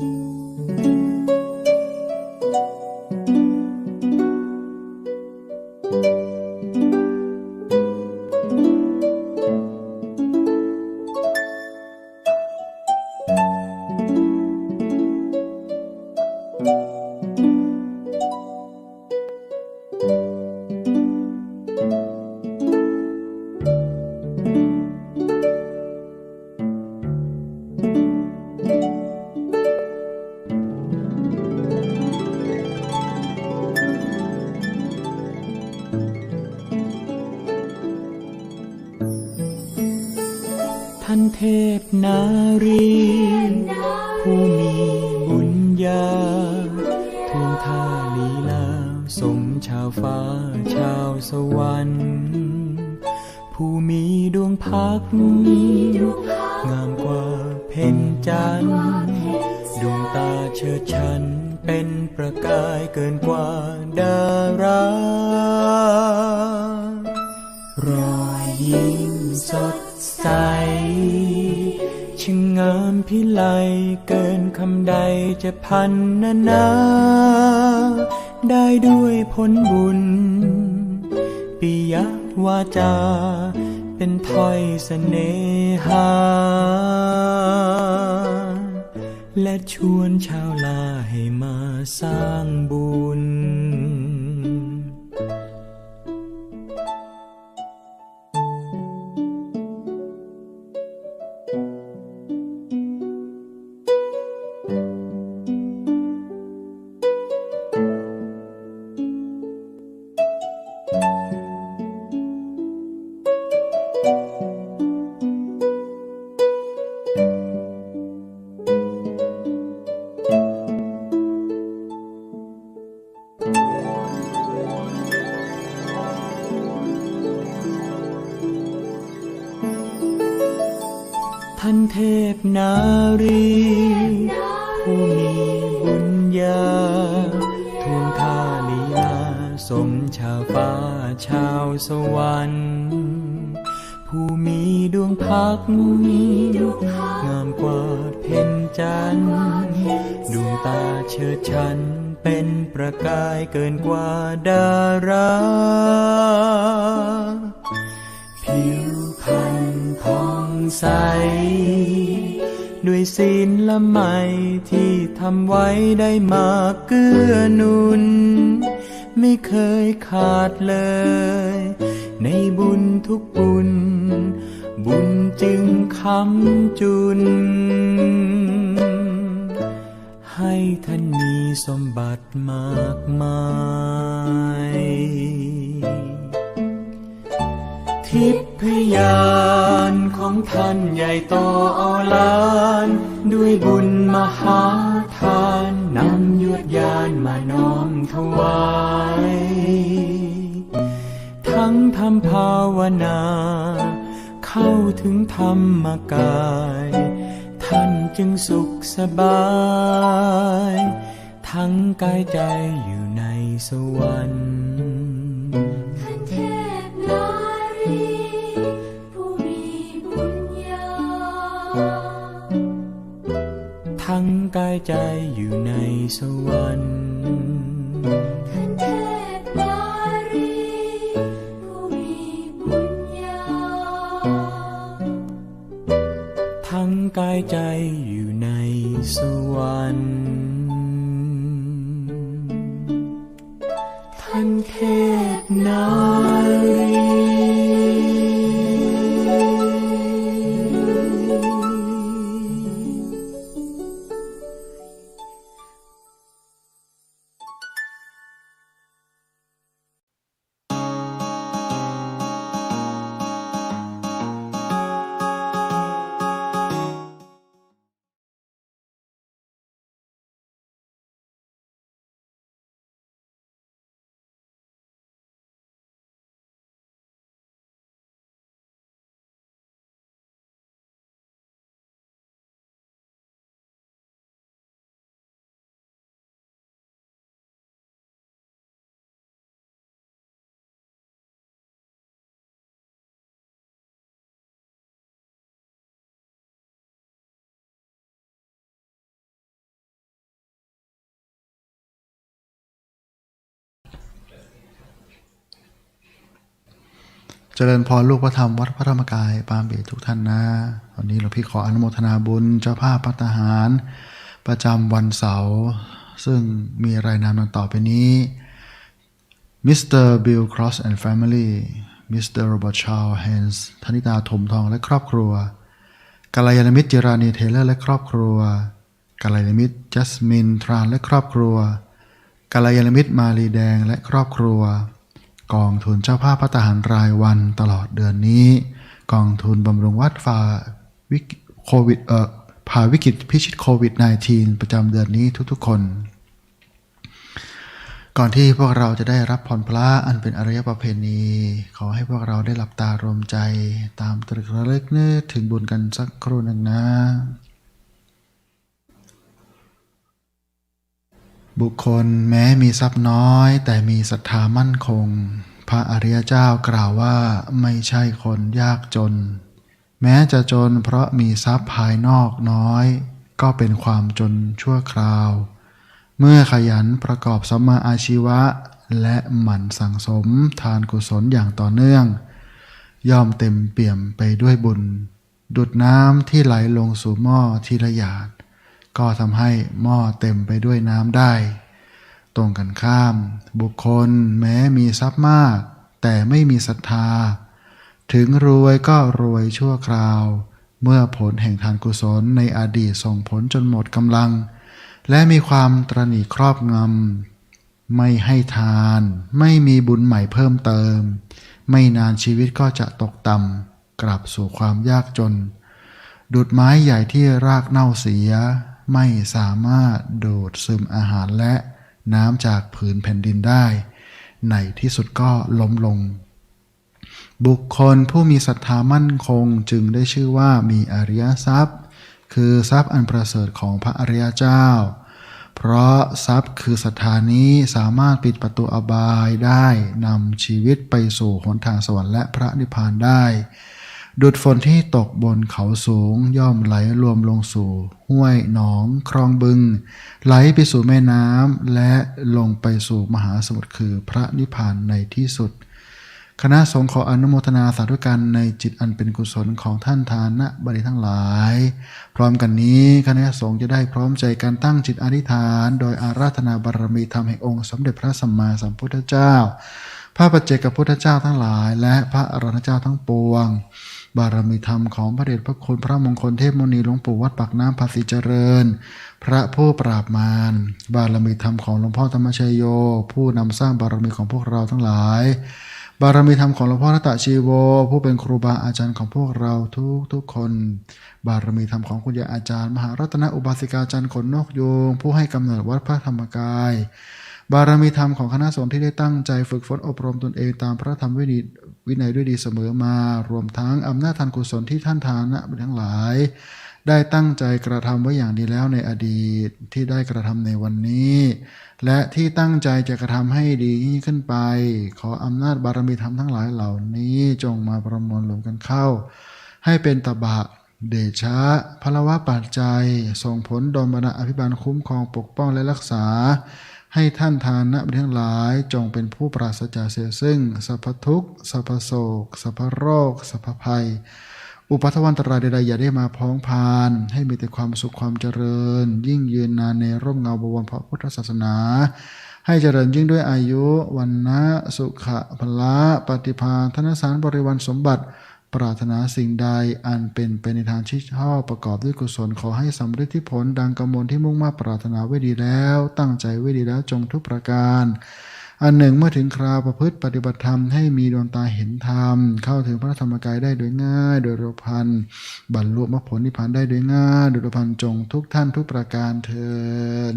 ท่ นารี ผู้มีบุญญาทูลท่าลีลาสมชาวฟ้าชาวสวรรค์ ผู้มีดวงพัก งามกว่าเพ็ญจันทร์ดวงตาเชิดชันเป็นประกายเกินกว่าดา จะพันนานา ได้ด้วยผลบุญ ปิยวาจา เป็นถ้อยเสน่หา และชวนชาวลาให้มาสร้างบุญ วรรค์ผู้มีดวงพักงามกว่าเพ็ญจันทร์ดวงตาเชิดชันเป็นประกายเกินกว่าดาราผิวพรรณผ่องใส ด้วยศีลละไมที่ทำไว้ได้มาเกื้อหนุน ไม่เคยขาดเลย ในบุญทุกบุญ บุญจึงคำจุน ให้ท่านมีสมบัติมากมาย ทิพยานของท่านใหญ่โตอลาน ด้วยบุญมหาทานนำยวดยานมาน้อมถวาย ทั้งทำภาวนา เข้าถึงธรรมกาย ท่านจึงสุขสบาย ทั้งกายใจอยู่ในสวรรค์ท่านเทพนารีผู้มีบุญญาทั้งกายใจอยู่ในสวรรค์ ใจ เจริญพรลูกพระธรรมวัดพระธรรมกายปางเบตทุกท่านนะวันนี้หลวงพี่ขออนุโมทนาบุญเจ้าภาพพัตหาร ประจำวันเสาร์ซึ่งมีรายนามดังต่อไปนี้มิสเตอร์บิลครอสแอนด์แฟมิลี่มิสเตอร์โรเบิร์ตชาลเฮนส์ธนิตาถมทองและครอบครัวกัลยาณมิตรเจรานีเทเลอร์และครอบครัวกัลยาณมิตรจัสมินทรานและครอบครัวกัลยาณมิตรมาลีแดงและครอบครัว กองทุนเจ้าภาพพัตหารรายวันตลอดเดือนนี้ กองทุนบำรุงวัดฝ่าวิกฤตโควิดเอ่อผ่าวิกฤตพิชิตโควิด -19 ประจำเดือนนี้ทุกๆคน ก่อนที่พวกเราจะได้รับพรพระอันเป็นอริยประเพณี ขอให้พวกเราได้หลับตารวมใจตามตรึกระลึกนึกถึงบุญกันสักครู่หนึ่งนะ บุคคลแม้มีทรัพย์น้อย แต่มีศรัทธามั่นคง พระอริยเจ้ากล่าวว่าไม่ใช่คนยากจน แม้จะจนเพราะมีทรัพย์ภายนอกน้อย ก็เป็นความจนชั่วคราว เมื่อขยันประกอบสัมมาอาชีวะ และหมั่นสั่งสมทานกุศลอย่างต่อเนื่อง ย่อมเต็มเปี่ยมไปด้วยบุญ ดุดน้ำที่ไหลลงสู่หม้อทีละหยาด ก็ทำให้หม้อเต็มไปด้วยน้ำได้ ตรงกันข้าม บุคคลแม้มีทรัพย์มาก แต่ไม่มีศรัทธา ถึงรวยก็รวยชั่วคราว เมื่อผลแห่งทานกุศลในอดีตส่งผลจนหมดกำลัง และมีความตรณีครอบงำไม่ให้ทาน ไม่มีบุญใหม่เพิ่มเติม ไม่นานชีวิตก็จะตกต่ำกลับสู่ความยากจน ดุดไม้ใหญ่ที่รากเน่าเสีย ไม่สามารถดูดซึมอาหารและน้ำจากผืนแผ่นดินได้ ในที่สุดก็ล้มลง บุคคลผู้มีศรัทธามั่นคงจึงได้ชื่อว่ามีอริยทรัพย์ คือทรัพย์อันประเสริฐของพระอริยเจ้า เพราะทรัพย์คือศรัทธานี้สามารถปิดประตูอบายได้นำชีวิตไปสู่หนทางสวรรค์และพระนิพพานได้ ดุดฝนที่ตกบนเขาสูงย่อมไหลรวมลงสู่ ห้วยหนอง คลองบึง ไหลไปสู่แม่น้ำและลงไปสู่มหาสมุทรคือพระนิพพานในที่สุด คณะสงฆ์ขออนุโมทนาสาธุการในจิตอันเป็นกุศลของท่านทานะบริทั้งหลาย พร้อมกันนี้คณะสงฆ์จะได้พร้อมใจกันตั้งจิตอธิษฐาน โดยอาราธนาบารมีธรรมแห่งองค์สมเด็จพระสัมมาสัมพุทธเจ้า พระปัจเจกพุทธเจ้าทั้งหลาย และพระอรหันตเจ้าทั้งปวง บารมีธรรมของพระเดชพระคุณพระมงคลเทพมุนีหลวงปู่วัดปากน้ำภาษีเจริญ พระผู้ปราบมารบารมีธรรมของหลวงพ่อธรรมชัยโย ผู้นำสร้างบารมีของพวกเราทั้งหลาย บารมีธรรมของหลวงพ่อรัตชีโว ผู้เป็นครูบาอาจารย์ของพวกเราทุกทุกคน บารมีธรรมของคุณยายอาจารย์ มหารัตนอุบาสิกาจันทร์ขนนกยง ผู้ให้กำเนิดวัดพระธรรมกายบารมีธรรมของคณะสงฆ์ที่ได้ตั้งใจฝึกฝนอบรมตนเองตามพระธรรมวินัย วินัยด้วยดีเสมอมา รวมทั้งอำนาจทานกุศลที่ท่านทานะทั้งหลาย ได้ตั้งใจกระทำไว้อย่างดีแล้วในอดีตที่ได้กระทำในวันนี้ และที่ตั้งใจจะกระทำให้ดีขึ้นไป ขออำนาจบารมีธรรมทั้งหลายเหล่านี้จงมาประมวลรวมกันเข้า ให้เป็นตบะเดชะพลวะปัจจัย ส่งผลดลบันดาอภิบาลคุ้มครองปกป้องและรักษา ให้ท่านทานนะทั้งหลายจงเป็นผู้ปราศจากเสียซึ่งสัพพทุกข์สัพพโศกสัพพโรคสัพพภัย อุปัทวันตรายใดๆอย่าได้มาพ้องพาน ให้มีแต่ความสุขความเจริญ ยิ่งยืนนานในร่มเงาบวรพระพุทธศาสนา ให้เจริญยิ่งด้วยอายุวันนะสุขะพละปฏิภาณธนสารบริวารสมบัติ ปรารถนาสิ่งใดอันเป็นไปในทางที่ชอบประกอบด้วยกุศลขอให้สำเร็จที่ผลดังกำมลที่มุ่งมาปรารถนาไว้ดีแล้ว ตั้งใจไว้ดีแล้วจงทุกประการ อันหนึ่งเมื่อถึงคราวประพฤติปฏิบัติธรรมให้มีดวงตาเห็นธรรม เข้าถึงพระธรรมกายได้โดยง่าย โดยรพันบรรลุมรรคผลนิพพานได้โดยง่าย โดยรพันจงทุกท่านทุกประการเทิน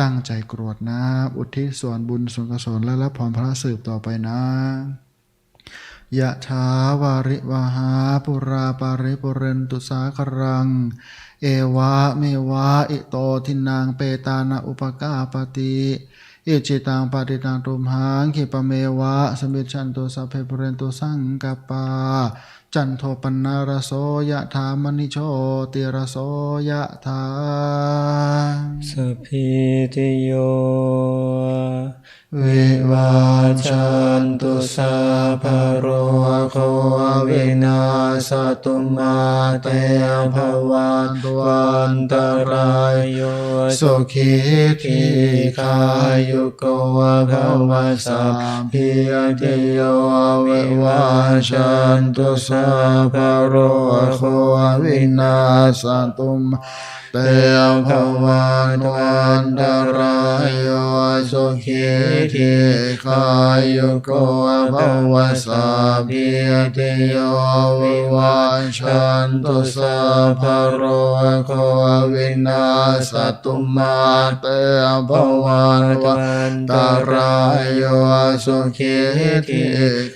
ตั้งใจกรวดน้ำอุทิศส่วนบุญส่วนกุศลและรับพรพระสืบต่อไปนะ ยะถาวาริวหาปุราปาริปุเรนตุสาครัง เอวะเมวะอิโตทินังเปตานาอุปกาปติอิจิตังปฏิตังตุมหังขิปเมวะสมิจฉันตุสัพเพปุเรนตุสังกปปาจันโทปนารโสยะถามณิโชติรโสยะถาสัพพิติโย วิวาจันตุสัพโรโควินาสตุมาเตภวันตวันตรายโยสุขีทีขายุโกภวสัพพิยติโยวิวาชันตุสัพโรโควินาสตุมเตภวันตวันตราย สุขีทีขายุโกภวสัพพิยติโยวิวาชันตุสัพพะโรโควินาสตุมาเตภวันวันตรายโยสุขีที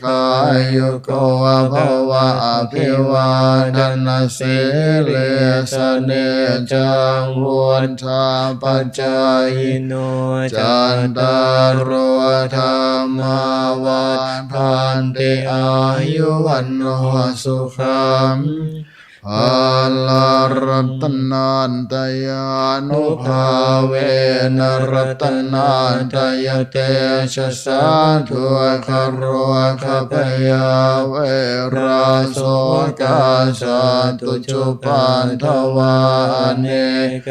ขายุโกภวะอภิวาทนาสิเลสเนจังวุฒาปัจจายโนจันตารโรธรรมาวันพันติอายุวันโนสุขัง ภาลารัตนันตยานุภาเวนรัตนันตยเตชะสาธุคารวะขพยาเวราโสกาสาตุจุปันทวาเนก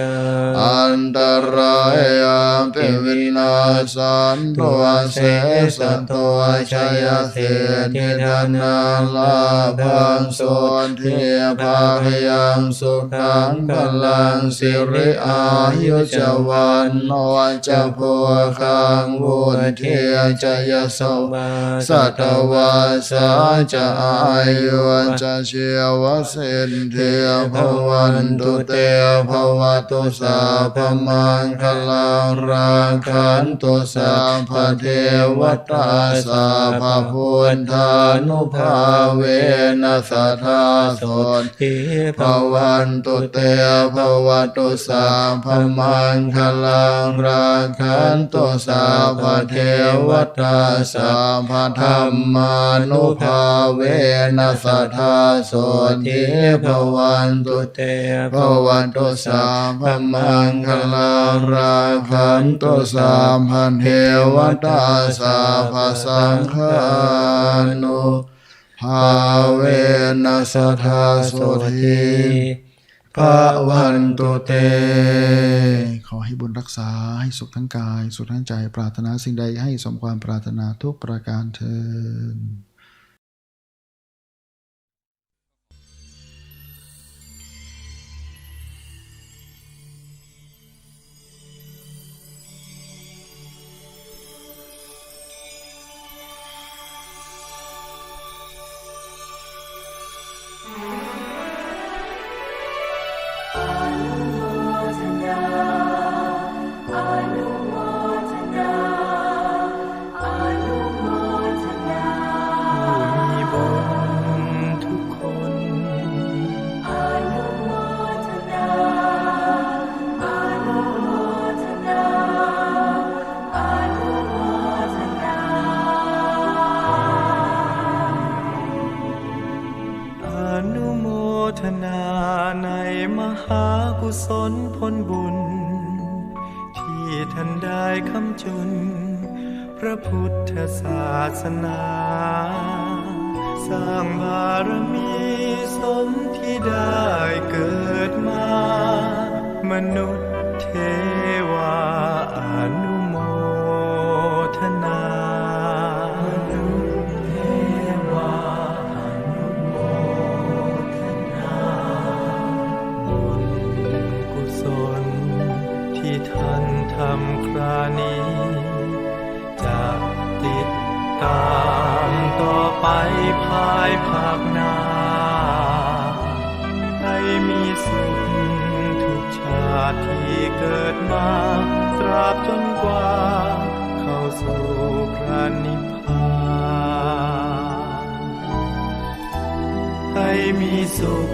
อันตรายาปิวินาสันตัวเสสันตัวชัยเสทิธนาลาภังโสทิภาคยังสุขังพลังสิริอายุจวันโนจะพัวคังวุฒเทียจยโสสัตวาสาจะอายุจะเชียวสินเทียภวันตุเตภวตุสาพมังคลังรังขันตุสาพเทวตาสาพพุทธานุภาเวนัสทาโสทิภวันตุเตภวตุสาพมังคลังรังขันตุสาพเทวตาสาพธรรมานุภาเวนัสทาโสทิภวันตุเตภวันตุสาพมังคลังรังขันตุสาพเทวตาสาพสังฆานุ ภาเวนัสทาโสทิภาวันตุเต ขอให้บุญรักษาให้สุขทั้งกาย สุขทั้งใจ ปรารถนาสิ่งใดให้สมความปรารถนาทุกประการเทินอ ธศาสนา สร้างบารมีสมที่ได้เกิดมา มนุษย์เทวาอนุายภาคหน้าให้มีสุขทุกชาติที่เกิดมา ตราบจนกว่า เข้าสู่พระนิพพานให้มีสุข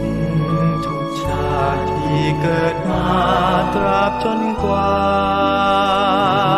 ทุกชาติที่เกิดมา ตราบจนกว่า